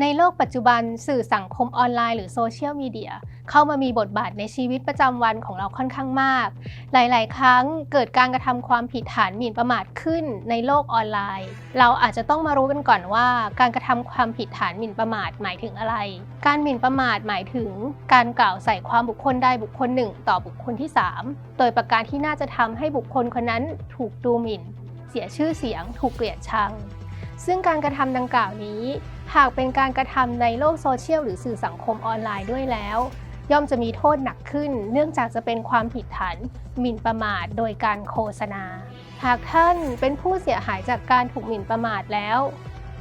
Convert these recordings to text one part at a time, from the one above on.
ในโลกปัจจุบันสื่อสังคมออนไลน์หรือโซเชียลมีเดียเข้ามามีบทบาทในชีวิตประจำวันของเราค่อนข้างมาก หลาย ๆ ครั้งเกิดการกระทำความผิดฐานหมิ่นประมาทขึ้นในโลกออนไลน์ เราอาจจะต้องมารู้กันก่อนว่า การกระทำความผิดฐานหมิ่นประมาทหมายถึงอะไร การหมิ่นประมาทหมายถึง การกล่าวใส่ความบุคคลใดบุคคลหนึ่ง ต่อบุคคลที่ 3 โดยประการที่น่าจะทำให้บุคคลคนนั้นถูกดูหมิ่น เสียชื่อเสียง ถูกเกลียดชัง ซึ่งการกระทำดังกล่าวนี้ หากเป็นการกระทำในโลกโซเชียลหรือสื่อสังคมออนไลน์ด้วยแล้ว ย่อมจะมีโทษหนักขึ้น เนื่องจากจะเป็นความผิดฐานหมิ่นประมาทโดยการโฆษณา หากท่านเป็นผู้เสียหายจากการถูกหมิ่นประมาทแล้ว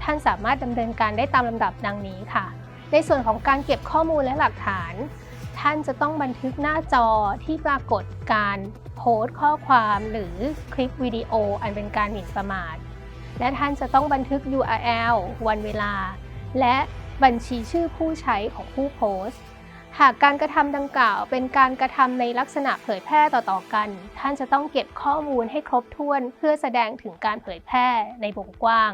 ท่านสามารถดำเนินการได้ตามลำดับดังนี้ค่ะ ในส่วนของการเก็บข้อมูลและหลักฐาน ท่านจะต้องบันทึกหน้าจอที่ปรากฏการโพสต์ข้อความหรือคลิปวิดีโออันเป็นการหมิ่นประมาท และท่านจะต้องบันทึก URL วันเวลา และบัญชีชื่อผู้ใช้ของผู้โพสต์ หากการกระทำดังกล่าว เป็นการกระทำในลักษณะเผยแพร่ต่อๆกัน ท่านจะต้องเก็บข้อมูลให้ครบถ้วน เพื่อแสดงถึงการเผยแพร่ในวงกว้าง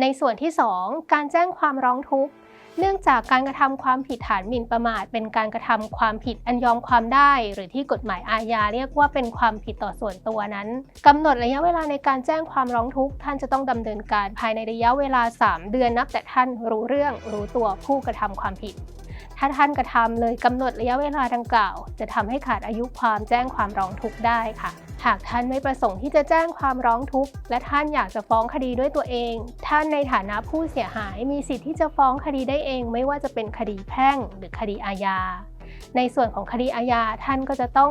ในส่วนที่ 2 การแจ้งความร้องทุกข์ เนื่องจากการกระทำความผิดฐานหมิ่นประมาท เป็นการกระทำความผิดอันยอมความได้ หรือที่กฎหมายอาญาเรียกว่าเป็นความผิดต่อส่วนตัวนั้นกำหนดระยะเวลาในการแจ้งความร้องทุกข์ท่านจะต้องดำเนินการภายในระยะเวลา 3 เดือนนับแต่ท่านรู้เรื่องรู้ตัวผู้กระทำความผิด ถ้าท่านกระทำเลยกำหนดระยะเวลาดังกล่าว จะทำให้ขาดอายุความแจ้งความร้องทุกข์ได้ค่ะ หากท่านไม่ประสงค์ที่จะแจ้งความร้องทุกข์ และท่านอยากจะฟ้องคดีด้วยตัวเอง ท่านในฐานะผู้เสียหายมีสิทธิ์ที่จะฟ้องคดีได้เอง ไม่ว่าจะเป็นคดีแพ่งหรือคดีอาญา ในส่วนของคดีอาญาท่านก็จะต้อง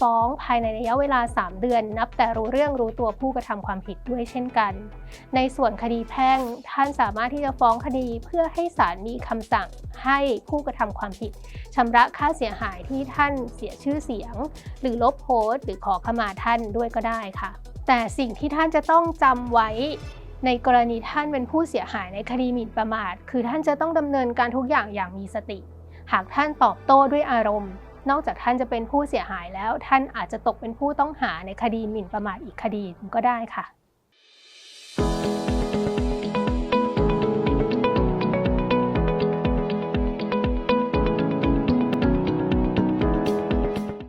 ฟ้องภายในระยะเวลา 3 เดือน นับแต่รู้เรื่องรู้ตัวผู้กระทำความผิดด้วยเช่นกัน ในส่วนคดีแพ่ง ท่านสามารถที่จะฟ้องคดีเพื่อให้ศาลมีคำสั่งให้ผู้กระทำความผิดชำระค่าเสียหายที่ท่านเสียชื่อเสียง หรือลบโพสต์ หรือขอขมาท่านด้วยก็ได้ค่ะ แต่สิ่งที่ท่านจะต้องจำไว้ในกรณีท่านเป็นผู้เสียหายในคดีหมิ่นประมาท คือท่านจะต้องดำเนินการทุกอย่างอย่างมีสติ หากท่านตอบโต้ด้วยอารมณ์ นอกจากท่านจะเป็นผู้เสียหายแล้ว ท่านอาจจะตกเป็นผู้ต้องหาในคดีหมิ่นประมาทอีกคดีก็ได้ค่ะ